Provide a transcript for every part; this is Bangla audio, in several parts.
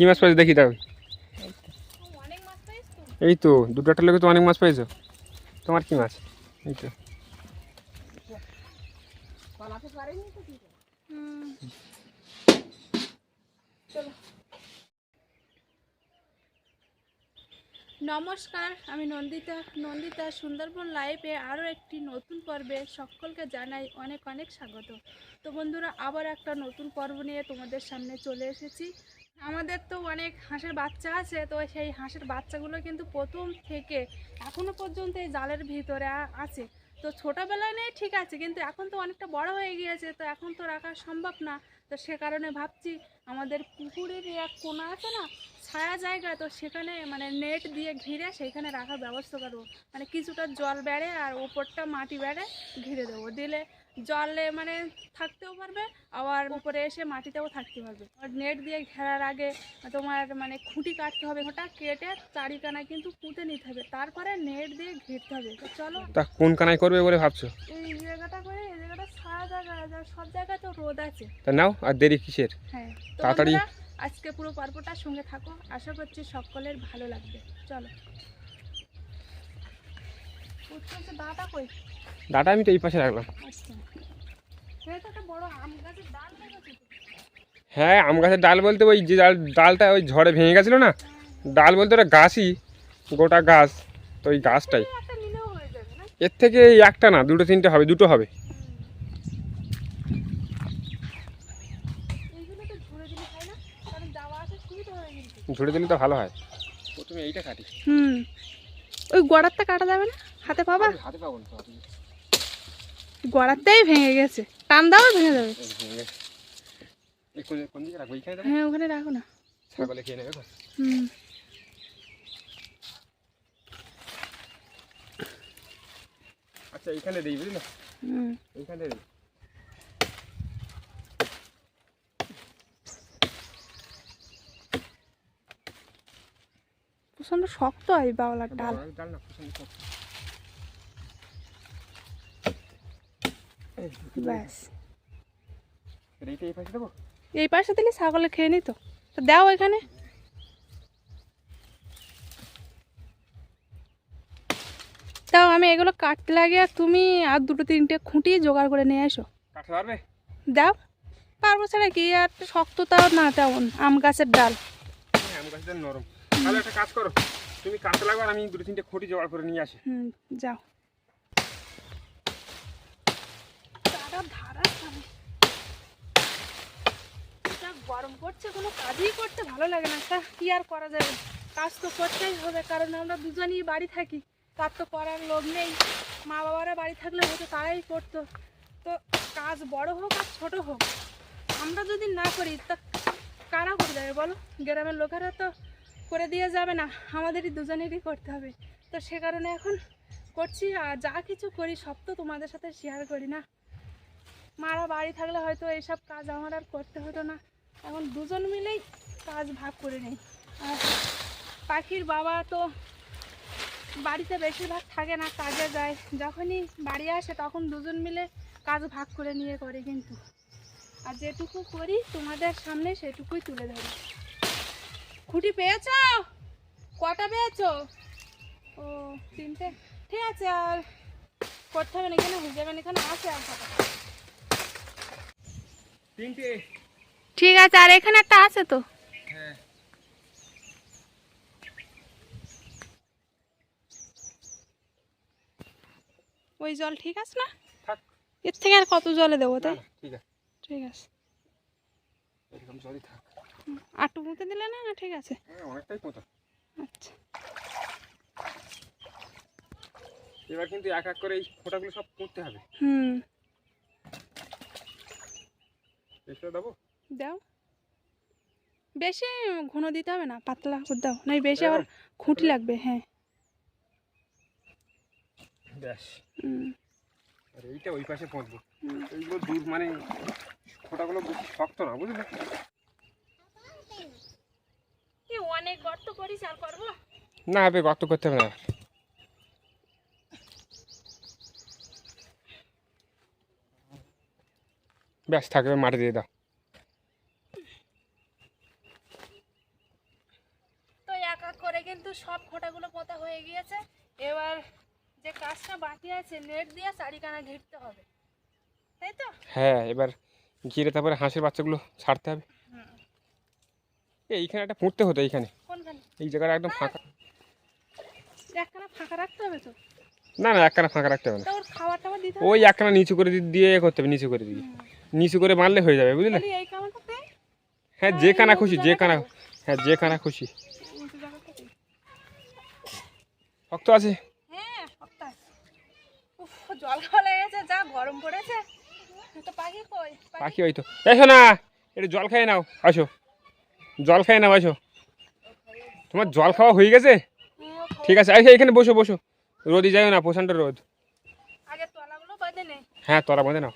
কি মাছ পাইছো দেখি দাও অনেক মাছ পাইস তো এই তো দুটো একটা লোকে তো অনেক মাছ পাইছো। তোমার কি মাছ? এই তো। নমস্কার, আমি নন্দিতা। নন্দিতা, সুন্দরবন লাইভে আরও একটি নতুন পর্বে সকলকে জানাই অনেক অনেক স্বাগত। তো বন্ধুরা, আবার একটা নতুন পর্ব নিয়ে তোমাদের সামনে চলে এসেছি। আমাদের তো অনেক হাঁসের বাচ্চা আছে, তো সেই হাঁসের বাচ্চাগুলো কিন্তু প্রথম থেকে এখনও পর্যন্ত এই জালের ভিতরে আছে। তো ছোটোবেলায় নেই ঠিক আছে, কিন্তু এখন তো অনেকটা বড় হয়ে গিয়েছে, তো এখন তো রাখা সম্ভব না। তো সে কারণে ভাবছি আমাদের পুকুরের এক কোনা আছে না, ছায়া জায়গা, তো সেখানে মানে নেট দিয়ে ঘিরে সেইখানে রাখার ব্যবস্থা করব। মানে কিছুটা জল বেড়ে আর ওপরটা মাটি বেড়ে ঘিরে দেবো। দিলে জলে মানে থাকতেও পারবে আবার উপরে এসে মাটিতেও থাকতে পারবে। আর নেট দিয়ে ঘেরার আগে তোমার মানে খুঁটি কাটতে হবে ওটা কেটে চারিখানা কিন্তু পুঁতে নিতে হবে। তারপরে নেট দিয়ে ঘিরতে হবে। তো চলো। তা কোন কানায় করবে বলে ভাবছ? এই জায়গাটা করে এই জায়গাটা ছায়া জায়গা সব জায়গায় তো রোদ আছে। তা নাও আর দেরি কিসের? হ্যাঁ তাড়াতাড়ি- আজকে পুরো পর্বটার সঙ্গে থাকো। আশা করছি সকলের ভালো লাগবে। চলো। দাঁটা কই? ডাটা আমি তো এই পাশে রাখলাম। আচ্ছা। হ্যাঁ আম গাছের ডাল বলতে ওই যে ডাল ডালটা ওই ঝড়ে ভেঙে গেছিল না? ডাল বলতে ওটা গাছই গোটা গাছ। তো ওই গাছটাই। এর থেকে এই একটা না দুটো তিনটে হবে দুটো হবে। এইগুলো ঝুড়ে দিলে খাই না কারণ যাওয়া আসা সুবিধা হয়ে কিন্তু। ঝুড়ে দিলে তো ভালো হয়। প্রথমে এইটা কাটি। হুম। ওই গোড়ারটা কাটা যাবে না? হাতে পাবা? হাতে পাবো না গোড়ারটাই ভেঙে গেছে। টান দাও ভেঙে যাবে হ্যাঁ ওখানে রাখো না। ছাগলে খেয়ে নেবে হুম। আচ্ছা দিই বুঝলি দিই। প্রচণ্ড শক্ত হয় বাওলার ডাল। ডাল না প্রচণ্ড শক্ত। ব্যাস। এই পাশে দিলে ছাগলে খেয়ে নিত। তো দাও এখানে। তাও আমি এগুলো কাটতে লাগে আর তুমি আর দুটো তিনটে খুঁটি জোগাড় করে নিয়ে এসো। দাও। পারব ছাড়া কি আর শক্ত তাও না তেমন আম গাছের ডাল। হ্যাঁ আম নরম। তাহলে একটা কাজ করো তুমি কাটতে লাগবে আর আমি দুটো তিনটে খুঁটি জোগাড় করে নিয়ে আসি। হুম যাও। তারা ধারা। যা গরম করছে, কোনো কাজই করতে ভালো লাগে না। তা কি আর করা যাবে? কাজ তো করতেই হবে, কারণ আমরা দুজনই বাড়ি থাকি। তার তো করার লোক নেই। মা বাবারা বাড়ি থাকলে হয়তো তারাই করতো। তো কাজ বড় হোক আর ছোট হোক, আমরা যদি না করি, তা কারা করে দেবে বলো? গ্রামের লোকেরা তো করে দিয়ে যাবে না, আমাদেরই দুজনেরই করতে হবে। তো সে কারণে এখন করছি, আর যা কিছু করি, সব তো তোমাদের সাথে শেয়ার করি না। মারা বাড়ি থাকলে হয়তো এইসব কাজ আমার আর করতে হতো না। এখন দুজন মিলেই কাজ ভাগ করে নেই। আর পাখির বাবা তো বাড়িতে বেশিরভাগ থাকে না, কাজে যায়। যখনই বাড়ি আসে তখন দুজন মিলে কাজ ভাগ করে নিয়ে করে কিন্তু। আর যেটুকু করি তোমাদের সামনে সেটুকুই তুলে ধরি। খুঁটি পেয়েছ? কটা পেয়েছ? ও, তিনটে। ঠিক আছে, আর করতে হবে না, এখানে হয়ে যাবেন এখানে আছে আর তিনটে। ঠিক আছে আর এখানে একটা আছে তো? হ্যাঁ। ওই জল ঠিক আছে না? এর থেকে আর কত জলে দেবো তাই? ঠিক আছে। ঠিক আছে। এরকম জলই থাক। আটু মুতে দিলে না? না ঠিক আছে। হ্যাঁ অনেকটাই পোতা আচ্ছা। এবার কিন্তু এক এক করে এই ফোঁটাগুলো সব করতে হবে। হুম। এসে দেবো দাও। বেশি ঘন দিতে হবে না পাতলা করে দাও নাই বেশি আবার খুঁটি লাগবে হ্যাঁ। ব্যাস। হুম, আর এইটা ওই পাশে পৌঁছবো হুম। এইগুলো মানে ফোঁটাগুলো বেশি শক্ত না বুঝলে? কি অনেক গর্ত করিস আর করব? না হবে গর্ত করতে হবে না। ব্যাস থাকবে মাটি দিয়ে দাও। তো একা করে কিন্তু সব খোটাগুলো পোতা হয়ে গিয়েছে। এবার যে কাজটা বাকি আছে নেট দিয়ে চারিখানা ঘিরতে হবে। তাই তো? হ্যাঁ এবার ঘিরে তারপরে হাঁসের বাচ্চাগুলো ছাড়তে হবে। এইখানে একটা পুঁততে হতো এইখানে। এই জায়গাটা একদম ফাঁকা। একখানা ফাঁকা রাখতে হবে তো? না না একখানা ফাঁকা রাখতে হবে না। ওই একখানা নিচু করে দিয়ে করতে হবে নিচু করে দিয়ে। নিচু করে মারলে হয়ে যাবে বুঝলে? হ্যাঁ যে কানা খুশি যে কানা। হ্যাঁ যে কানা খুশি। শক্ত আছে? হ্যাঁ পাখি ওই তো। এসো না একটু জল খেয়ে নাও আসো। জল খেয়ে নাও আসো। তোমার জল খাওয়া হয়ে গেছে? হ্যাঁ, ঠিক আছে এসে এখানে বসো বসো। রোদই যাও না প্রচণ্ড রোদ। হ্যাঁ তোরা বাঁধে নাও।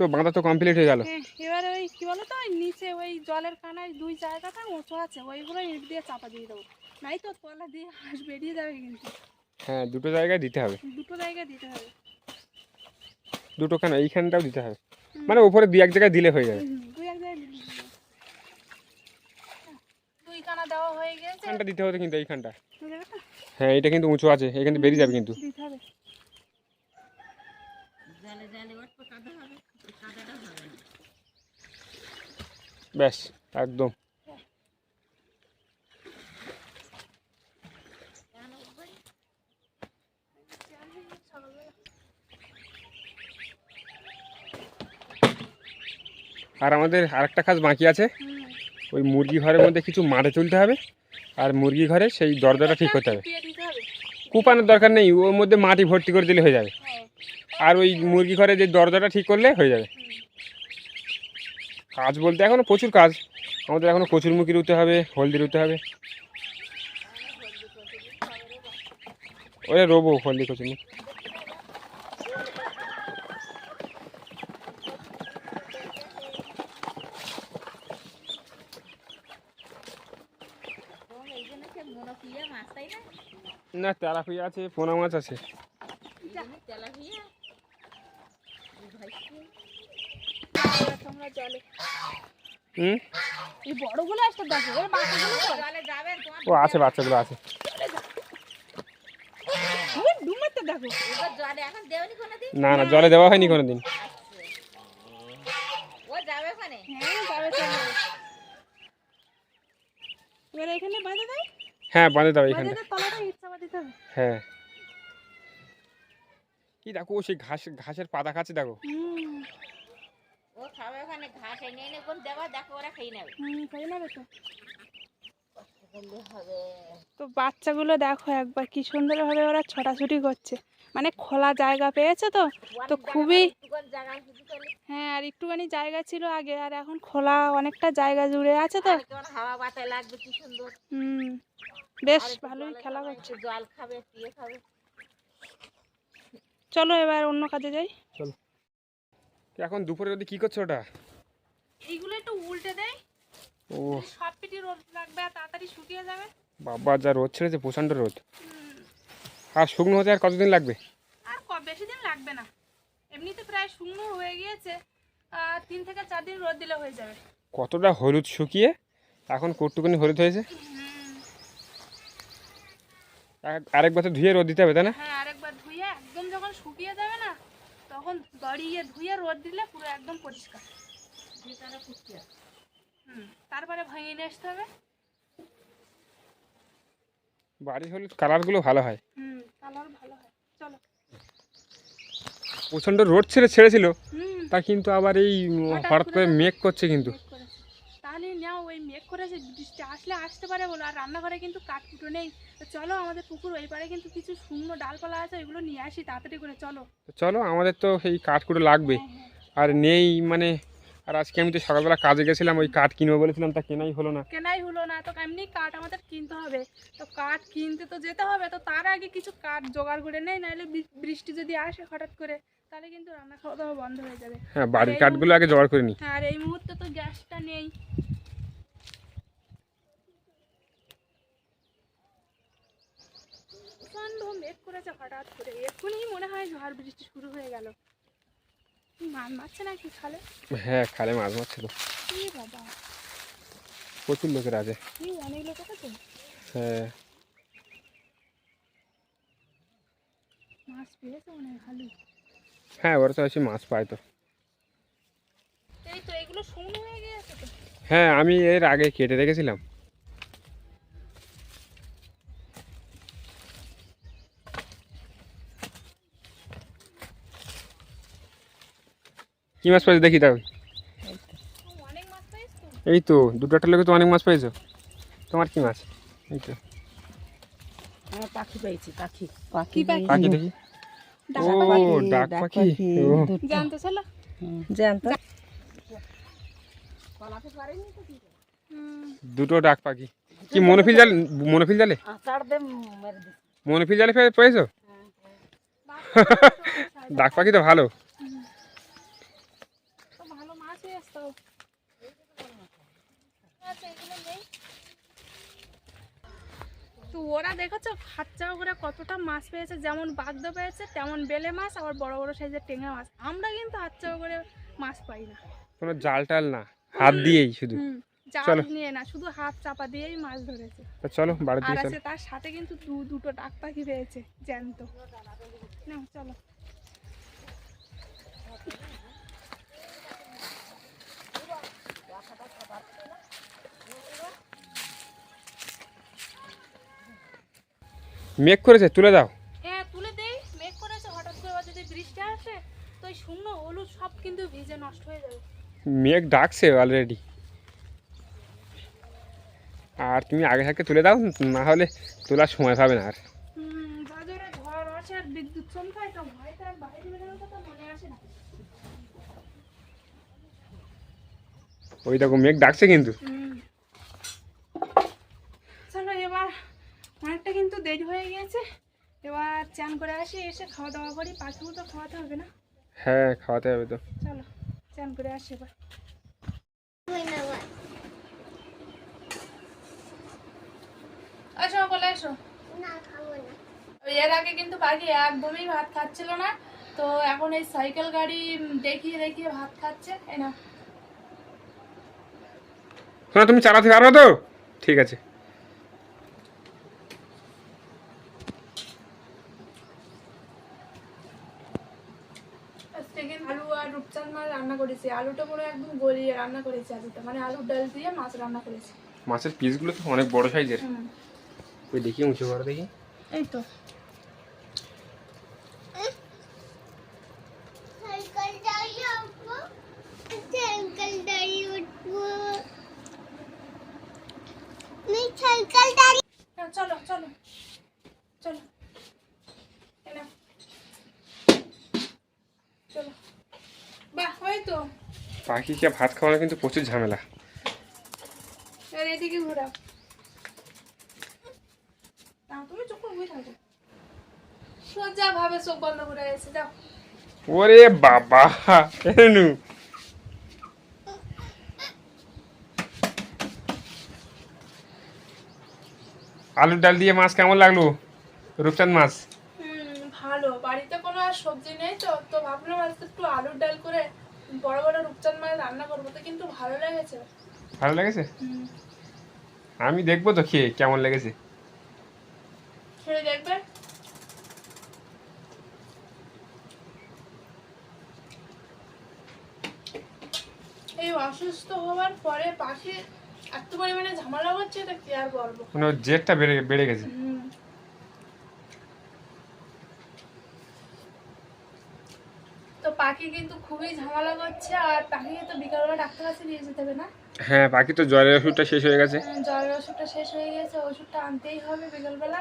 তো বাঁধা তো কমপ্লিট হয়ে গেল। এবারে ওই কি বলো তো নিচে ওই জলের কানায় দুই জায়গাটা উঁচু আছে ওইগুলো ইট দিয়ে চাপা দিয়ে দেবো। নাই তো তলা দিয়ে হাঁস বেরিয়ে যাবে কিন্তু। হ্যাঁ দুটো জায়গায় দিতে হবে। দুটো জায়গায় দিতে হবে। দুটো কেন এইখানটাও দিতে হবে। মানে উপরে দু এক জায়গায় দিলে হয়ে যাবে। দুই এক জায়গায় দিতে হবে। দুই কানা দেওয়া হয়ে গেছে। এইখানটা দিতে হবে কিন্তু এইখানটা। হ্যাঁ এটা কিন্তু উঁচু আছে এখান থেকে বেরিয়ে যাবে কিন্তু দিতে হবে ব্যাস একদম। আর আমাদের আরেকটা কাজ বাকি আছে। ওই মুরগি ঘরের মধ্যে কিছু মাঠে তুলতে হবে, আর মুরগি ঘরে সেই দরজাটা ঠিক করতে হবে। কুপানোর দরকার নেই, ওর মধ্যে মাটি ভর্তি করে দিলে হয়ে যাবে। আর ওই মুরগি ঘরে যে দরজাটা ঠিক করলে হয়ে যাবে। কাজ বলতে এখনও প্রচুর কাজ। আমাদের এখনও কচুরমুখী রুতে হবে, হলদি রুতে হবে। ওরে রোবো হলদি কচুরমুখী। না, তেলাপিয়া আছে, পোনা মাছ আছে। এবার তোমরা জলে। হুম? এই বড়গুলো আসতে দেখো এর বাচ্চাগুলো তো ও আছে বাচ্চাগুলো আছে। দেখো। না না জলে দেওয়া হয়নি কোনোদিন। হ্যাঁ যাবে চলে এবার এখানে বাঁধে দেয়? হ্যাঁ বাঁধে দাও হবে। হ্যাঁ। কি দেখো সেই ঘাস ঘাসের পাতা খাচ্ছে দেখো। হুম। খাবে ওখানে ঘাস এনে এনে কোন দেওয়া দেখো ওরা খেয়ে নেবে। হুম তাই নেবে তো। তো বাচ্চাগুলো দেখো একবার কি সুন্দরভাবে ওরা ছোটাছুটি করছে। মানে খোলা জায়গা পেয়েছে তো তো খুবই হ্যাঁ আর একটুখানি জায়গা ছিল আগে আর এখন খোলা অনেকটা জায়গা জুড়ে আছে তো। হাওয়া লাগবে কি সুন্দর। হুম বেশ ভালোই খেলা করছে জল খাবে খাবে। চলো এবার অন্য কাজে যাই। চলো। এখন দুপুরে যদি কি করছ ওটা? এইগুলো একটু উল্টে দেয় ও সব পিটি রোদ লাগবে আর তাড়াতাড়ি শুকিয়ে যাবে। বাবা যা রোদ ছেড়েছে প্রচণ্ড রোদ। আর শুকনো হতে আর কতদিন লাগবে? আর বেশি দিন লাগবে না। এমনিতে প্রায় শুকনো হয়ে গিয়েছে। তিন থেকে চার দিন রোদ দিলে হয়ে যাবে। কতটা হলুদ শুকিয়ে এখন কটুকুনি হলুদ হয়েছে? হুম, আর- আরেক ধুয়ে রোদ দিতে হবে তাই না? হ্যাঁ আরেকবার ধুয়ে একদম যখন শুকিয়ে যাবে না তখন গড়িয়ে ধুয়ে রোদ দিলে পুরো একদম পরিষ্কার। হুম তারপরে ভেঙে নিয়ে আসতে হবে। বাড়ির হলুদ কালারগুলো ভালো হয়। হুম কালার ভালো হয়। চলো। প্রচণ্ড রোদ ছেড়ে ছেড়েছিল। তা কিন্তু আবার এই হঠাৎ করে মেঘ করছে কিন্তু মেঘ করেছে। তাহলে নাও ওই মেঘ করেছে বৃষ্টি আসলে আসতে পারে বলো আর রান্নাঘরে কিন্তু কাঠকুটো নেই। তো চলো আমাদের পুকুর ওই পারে কিন্তু কিছু শূন্য ডালপালা আছে ওইগুলো নিয়ে আসি তাড়াতাড়ি করে চলো। তো চলো আমাদের তো সেই কাঠকুটো লাগবে। হ্যাঁ, হ্যাঁ। আর নেই মানে আর আজকে আমি তো সকালবেলা কাজে গেছিলাম ওই কাঠ কিনবো বলেছিলাম তা কেনাই হলো না। কেনাই হলো না তো এমনি কাঠ আমাদের কিনতে হবে। তো কাঠ কিনতে তো যেতে হবে তো তার আগে কিছু কাঠ জোগাড় করে নেই নাহলে বৃষ্টি যদি আসে হঠাৎ করে তাহলে কিন্তু রান্না খাওয়া দাওয়া বন্ধ হয়ে যাবে। হ্যাঁ বাড়ির কাঠগুলো আগে জোগাড় করে নিই হ্যাঁ আর এই মুহূর্তে তো গ্যাসটা নেই। মেঘ করেছে হঠাৎ করে। এক্ষুনি মনে হয় ঝড় বৃষ্টি শুরু হয়ে গেল। মাছ মারছে নাকি খালে? হ্যাঁ খালে মাছ মারছে তো বাবা। প্রচুর লোকের আছে। অনেক লোক আছে হ্যাঁ। মাছ পেয়েছে মনে হয় হ্যাঁ ওরা তো এসে মাছ পায় তো। এই তো এগুলো শুকনো হয়ে হ্যাঁ আমি এর আগে কেটে রেখেছিলাম কি মাছ পাইছো দেখি তাও অনেক মাছ পেয়েছ তো। এই তো দুটো একটা লোকে তো অনেক মাছ পেয়েছ তোমার কি মাছ? এই তো। পাখি পেয়েছি পাখি। পাখি? পাখি। দেখি। ও ডাক পাখি। জানতো চলো জ্যান্ত দুটো ডাক পাখি। কি মনোফিল জাল মনোফিল জালে? আচার দে মেরে মনোফিল জালে পেয়েছ ডাক পাখি তো ভালো তো ভালো মাছ পেয়েছ তো আচ্ছা, এগুলো নেই। তো ওরা দেখেছ খাচ্চা ওরা কতটা মাছ পেয়েছে যেমন বাগদা পেয়েছে তেমন বেলে মাছ আবার বড় বড় সাইজের টেঙা মাছ। আমরা কিন্তু হাতচা করে মাছ পাই না। কোনো জাল টাল না হাত দিয়েই শুধু। জাল। নিয়ে না শুধু হাত চাপা দিয়েই মাছ ধরেছে। চলো বাড়ির আর আছে তার সাথে কিন্তু দু দুটো ডাক পাখি পেয়েছে জ্যান্ত। চলো। মেঘ করেছে তুলে দাও। হ্যাঁ তুলে দেই মেঘ করেছে হঠাৎ করে যদি বৃষ্টি আসে তো এই শূন্য হলুদ সব কিন্তু ভিজে নষ্ট হয়ে যাবে। মেঘ ডাকছে অলরেডি আর তুমি আগে থাকতে তুলে দাও না হলে তোলার সময় পাবে না আর। হুম বাজারে ঝড় আছে আর বিদ্যুৎ চমকায় তো ভয়টা আর বাইরে বেরোনোর কথা মনে আসে না। ওই দেখো মেঘ ডাকছে কিন্তু হুম। চলো এবার অনেকটা কিন্তু হয়ে গিয়েছে এবার চান করে আসি এসে খাওয়া দাওয়া করি পাখিও তো খাওয়াতে হবে না? হ্যাঁ খাওয়াতে হবে তো। চলো চান করে আসি এবার। আসো বলে এসো এর আগে কিন্তু পাখি একদমই ভাত খাচ্ছিল না তো এখন এই সাইকেল গাড়ি দেখিয়ে দেখিয়ে ভাত খাচ্ছে না তুমি চালাতে পারো তো? ঠিক আছে আজকে কিন্তু আলু আর রূপচাঁদ মাছ রান্না করেছি আলুটা পুরো একদম গলিয়ে রান্না করেছি আলুটা মানে আলুর ডাল দিয়ে মাছ রান্না করেছি। মাছের পিসগুলো তো অনেক বড় সাইজের ওই দেখি উঁচু করে দেখি। এই তো হ্যাঁ, চলো চলো চলো এই নাও। চলো বাহ ওই তো পাখিকে ভাত খাওয়ানো কিন্তু প্রচুর ঝামেলা। এবার এদিকে ঘোরাও তুমি চোখ থাকো। সোজা ভাবে চোখ বন্ধ করে এসে যাও ওরে বাবা এনু। আলুর ডাল দিয়ে মাছ কেমন লাগল? রূপচাঁদ মাছ? হুম ভালো। বাড়িতে কোনো আর সবজি নেই তো তো ভাবলাম আজকে একটু আলুর ডাল করে বড় বড় রূপচাঁদ মাছ রান্না করব তো কিন্তু ভালো লেগেছে। ভালো লেগেছে? আমি দেখব তো খেয়ে কেমন লেগেছে। খেয়ে দেখবে? এই অসুস্থ হওয়ার পরে পাখি এত পরিমাণে ঝামেলা হচ্ছে এটা কি আর বলব? মানে জেদটা বেড়ে বেড়ে গেছে হুম। তো পাখি কিন্তু খুবই ঝামেলা করছে আর পাখিকে তো বিকালবেলা ডাক্তার কাছে নিয়ে যেতে হবে না? হ্যাঁ পাখি তো জ্বরের ওষুধটা শেষ হয়ে গেছে। উম, জ্বরের ওষুধটা শেষ হয়ে গেছে ওষুধটা আনতেই হবে বিকালবেলা।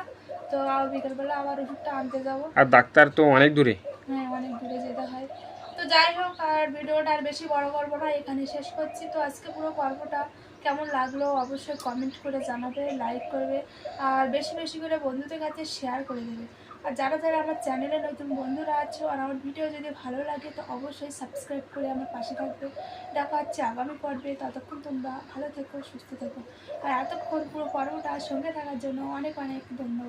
তো আর বিকালবেলা আবার ওষুধটা আনতে যাব। আর ডাক্তার তো অনেক দূরে। হ্যাঁ অনেক দূরে যেতে হয়। তো যাই হোক আর ভিডিওটা আর বেশি বড় করব না এখানে শেষ করছি। তো আজকে পুরো গল্পটা কেমন লাগল অবশ্যই কমেন্ট করে জানাবে লাইক করবে আর বেশি বেশি করে বন্ধুদের কাছে শেয়ার করে দেবে। আর যারা যারা আমার চ্যানেলে নতুন বন্ধুরা আছো আর আমার ভিডিও যদি ভালো লাগে, তো অবশ্যই সাবস্ক্রাইব করে আমার পাশে থাকবে। দেখা হচ্ছে আগামী পর্বে। ততক্ষণ তোমরা ভালো থেকো, সুস্থ থেকো। আর এতক্ষণ পুরো পর্বটা সঙ্গে থাকার জন্য অনেক অনেক ধন্যবাদ।